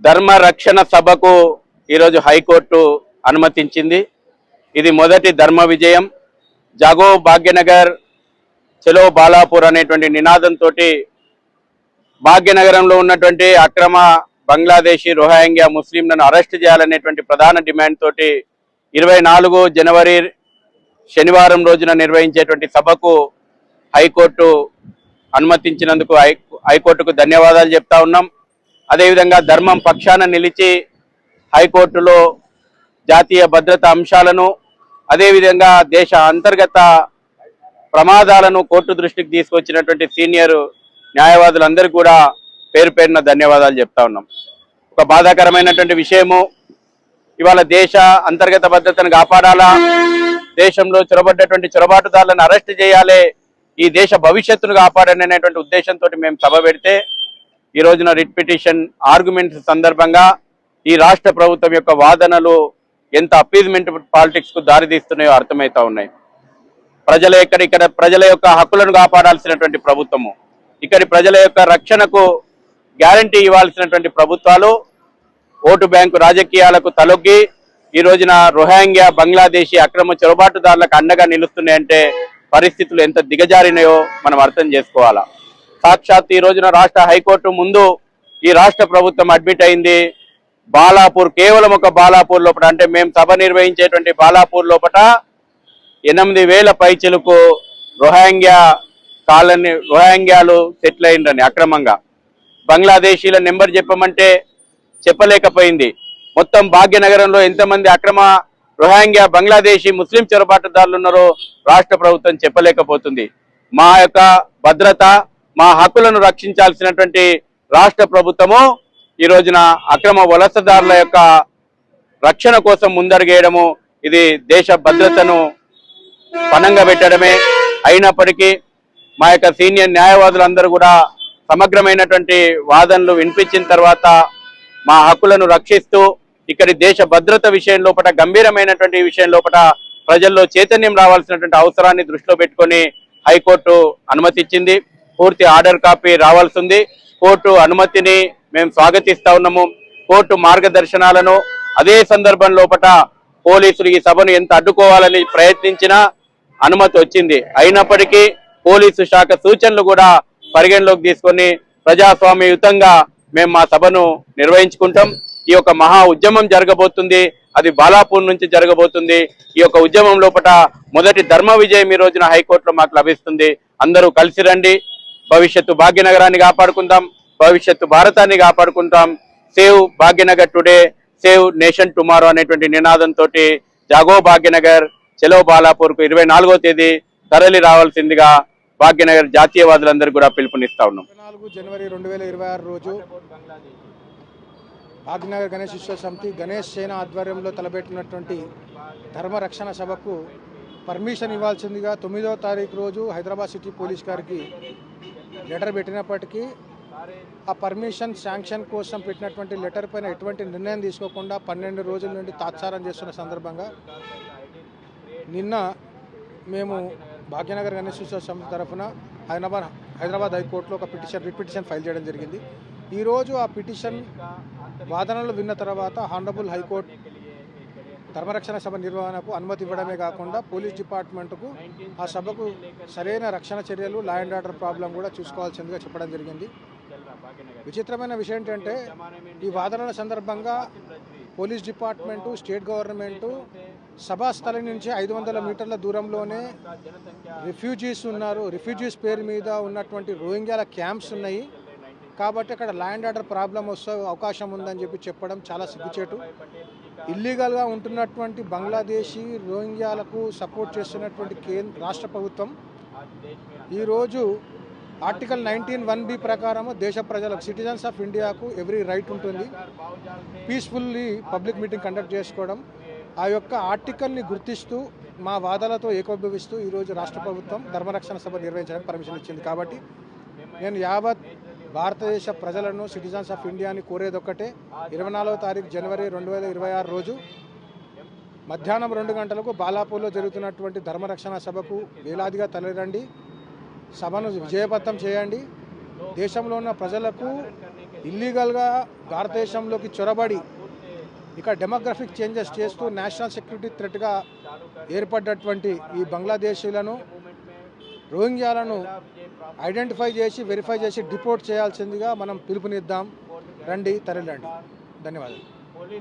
ధర్మ రక్షణ సభకు ఈరోజు హైకోర్టు అనుమతించింది. ఇది మొదటి ధర్మ విజయం. జాగో భాగ్యనగర్ చెలో బాలాపూర్ అనేటువంటి నినాదంతో భాగ్యనగరంలో ఉన్నటువంటి అక్రమ బంగ్లాదేశీ రోహింగ్యా ముస్లింలను అరెస్ట్ చేయాలనేటువంటి ప్రధాన డిమాండ్ తోటి ఇరవై నాలుగు జనవరి శనివారం రోజున నిర్వహించేటువంటి సభకు హైకోర్టు అనుమతించినందుకు హై హైకోర్టుకు ధన్యవాదాలు చెప్తా ఉన్నాం. అదేవిధంగా ధర్మం పక్షాన నిలిచి హైకోర్టులో జాతీయ భద్రత అంశాలను అదేవిధంగా దేశ అంతర్గత ప్రమాదాలను కోర్టు దృష్టికి తీసుకొచ్చినటువంటి సీనియర్ న్యాయవాదులందరికీ కూడా పేరు పేరున ధన్యవాదాలు చెప్తా ఉన్నాం. ఒక బాధాకరమైనటువంటి విషయము ఇవాళ దేశ అంతర్గత భద్రతను కాపాడాలా? దేశంలో చొరబడ్డటువంటి చొరబాటుదారులను అరెస్ట్ చేయాలి? ఈ దేశ భవిష్యత్తును కాపాడనేటువంటి ఉద్దేశంతో మేము సభ పెడితే ఈ రోజున రిట్ పిటిషన్ ఆర్గ్యుమెంట్స్ సందర్భంగా ఈ రాష్ట్ర ప్రభుత్వం యొక్క వాదనలు ఎంత అపీజ్మెంట్ పాలిటిక్స్కు దారితీస్తున్నాయో అర్థమవుతా ఉన్నాయి. ప్రజల ఇక్కడ ఇక్కడ ప్రజల యొక్క హక్కులను కాపాడాల్సినటువంటి ప్రభుత్వము ఇక్కడి ప్రజల యొక్క రక్షణకు గ్యారంటీ ఇవ్వాల్సినటువంటి ప్రభుత్వాలు ఓటు బ్యాంకు రాజకీయాలకు తలొగ్గి ఈ రోజున రోహింగ్యా బంగ్లాదేశీ అక్రమ చొరబాటుదారులకు అండగా నిలుస్తున్నాయంటే పరిస్థితులు ఎంత దిగజారినాయో మనం అర్థం చేసుకోవాలా. సాక్షాత్ ఈ రోజున రాష్ట్ర హైకోర్టు ముందు ఈ రాష్ట్ర ప్రభుత్వం అడ్మిట్ అయింది. బాలాపూర్ కేవలం ఒక బాలాపూర్ లోపల అంటే మేము సభ నిర్వహించేటువంటి బాలాపూర్ లోపల ఎనిమిది వేల పైచిలకు రోహింగ్యా కాలనీ రోహింగ్యాలు సెటిల్ అయిందని అక్రమంగా. బంగ్లాదేశీల నెంబర్ చెప్పమంటే చెప్పలేకపోయింది. మొత్తం భాగ్యనగరంలో ఎంతమంది అక్రమ రోహింగ్యా బంగ్లాదేశీ ముస్లిం చొరబాటుదారులు ఉన్నారో రాష్ట్ర ప్రభుత్వం చెప్పలేకపోతుంది. మా యొక్క భద్రత మా హక్కులను రక్షించాల్సినటువంటి రాష్ట్ర ప్రభుత్వము ఈ రోజున అక్రమ వలసదారుల యొక్క రక్షణ కోసం ముందడుగేయడము ఇది దేశ భద్రతను పణంగా పెట్టడమే. అయినప్పటికీ మా యొక్క సీనియర్ న్యాయవాదులందరూ కూడా సమగ్రమైనటువంటి వాదనలు వినిపించిన తర్వాత మా హక్కులను రక్షిస్తూ ఇక్కడి దేశ భద్రత విషయం లోపల గంభీరమైనటువంటి విషయం లోపల ప్రజల్లో చైతన్యం రావాల్సినటువంటి అవసరాన్ని దృష్టిలో పెట్టుకొని హైకోర్టు అనుమతిచ్చింది. పూర్తి ఆర్డర్ కాపీ రావాల్సింది. కోర్టు అనుమతిని మేము స్వాగతిస్తా ఉన్నాము. కోర్టు మార్గదర్శనాలను అదే సందర్భం లోపల పోలీసులు ఈ సభను ఎంత అడ్డుకోవాలని ప్రయత్నించినా అనుమతి వచ్చింది. అయినప్పటికీ పోలీసు శాఖ సూచనలు కూడా పరిగణలోకి తీసుకొని ప్రజాస్వామ్యయుతంగా మేము మా సభను నిర్వహించుకుంటాం. ఈ యొక్క మహా ఉద్యమం జరగబోతుంది. అది బాలాపూర్ నుంచి జరగబోతుంది. ఈ యొక్క ఉద్యమం లోపల మొదటి ధర్మ విజయం ఈ రోజున హైకోర్టులో మాకు లభిస్తుంది. అందరూ కలిసి రండి. భవిష్యత్తు భాగ్యనగరాన్ని కాపాడుకుందాం. భవిష్యత్తు భారతాన్ని కాపాడుకుంటాం. Save Bhagyanagar today. Save nation tomorrow అనేటువంటి నినాదంతో జాగో భాగ్యనగర్ చెలో బాలాపూర్కు ఇరవై నాలుగో తేదీ తరలి రావాల్సిందిగా భాగ్యనగర్ జాతీయవాదులందరూ కూడా పిలుపునిస్తా ఉన్నాం. నాలుగు జనవరి రెండు వేల ఇరవై ఆరు రోజు భాగ్యనగర్ గణేష్ విశ్వ సమితి గణేష్ సేన ఆధ్వర్యంలో తలపెట్టినటువంటి ధర్మ రక్షణ సభకు పర్మిషన్ ఇవ్వాల్సిందిగా తొమ్మిదవ తారీఖు రోజు హైదరాబాద్ సిటీ పోలీస్ గారికి లెటర్ పెట్టినప్పటికీ ఆ పర్మిషన్ శాంక్షన్ కోసం పెట్టినటువంటి లెటర్ పైన ఎటువంటి నిర్ణయం తీసుకోకుండా పన్నెండు రోజుల నుండి తాత్సారం చేస్తున్న సందర్భంగా నిన్న మేము భాగ్యనగర్ గణేష్ ఉత్సవ సమితి తరఫున హైదరాబాద్ హైదరాబాద్ హైకోర్టులో ఒక పిటిషన్ రిట్ పిటిషన్ ఫైల్ చేయడం జరిగింది. ఈరోజు ఆ పిటిషన్ వాదనలు విన్న తర్వాత హానరబుల్ హైకోర్టు ధర్మరక్షణ సభ నిర్వహణకు అనుమతి ఇవ్వడమే కాకుండా పోలీస్ డిపార్ట్మెంట్కు ఆ సభకు సరైన రక్షణ చర్యలు లా అండ్ ఆర్డర్ ప్రాబ్లం కూడా చూసుకోవాల్సిందిగా చెప్పడం జరిగింది. విచిత్రమైన విషయం ఏంటంటే ఈ వాదనల సందర్భంగా పోలీస్ డిపార్ట్మెంటు స్టేట్ గవర్నమెంటు సభా స్థలం నుంచి ఐదు వందల మీటర్ల దూరంలోనే రిఫ్యూజీస్ ఉన్నారు. రిఫ్యూజీస్ పేరు మీద ఉన్నటువంటి రోహింగ్యాల క్యాంప్స్ ఉన్నాయి. కాబట్టి అక్కడ ల్యాండ్ ఆర్డర్ ప్రాబ్లం వస్తే అవకాశం ఉందని చెప్పి చెప్పడం చాలా సిగ్గుచేటు. ఇల్లీగల్గా ఉంటున్నటువంటి బంగ్లాదేశీ రోహింగ్యాలకు సపోర్ట్ చేస్తున్నటువంటి కేంద్ర రాష్ట్ర ప్రభుత్వం. ఈరోజు ఆర్టికల్ నైన్టీన్ వన్ బి ప్రకారం దేశ ప్రజలకు సిటిజన్స్ ఆఫ్ ఇండియాకు ఎవ్రీ రైట్ ఉంటుంది. పీస్ఫుల్లీ పబ్లిక్ మీటింగ్ కండక్ట్ చేసుకోవడం. ఆ యొక్క ఆర్టికల్ని గుర్తిస్తూ మా వాదాలతో ఏకోభవిస్తూ ఈరోజు రాష్ట్ర ప్రభుత్వం ధర్మరక్షణ సభ నిర్వహించడానికి పర్మిషన్ ఇచ్చింది. కాబట్టి నేను యావత్ భారతదేశ ప్రజలను సిటిజన్స్ ఆఫ్ ఇండియాని కోరేది ఒక్కటే. ఇరవై నాలుగో తారీఖు జనవరి రెండు వేల ఇరవై ఆరు రోజు మధ్యాహ్నం రెండు గంటలకు బాలాపూర్లో జరుగుతున్నటువంటి ధర్మరక్షణ సభకు వేలాదిగా తరలిరండి. సభను విజయవంతం చేయండి. దేశంలో ఉన్న ప్రజలకు ఇల్లీగల్గా భారతదేశంలోకి చొరబడి ఇక డెమోగ్రఫిక్ చేంజెస్ చేస్తూ నేషనల్ సెక్యూరిటీ థ్రెట్గా ఏర్పడ్డటువంటి ఈ బంగ్లాదేశీలను రోహింగ్యాలను ఐడెంటిఫై చేసి వెరిఫై చేసి డిపోర్ట్ చేయాల్సిందిగా మనం పిలుపునిద్దాం. రండి తరలిరండి. ధన్యవాదాలు.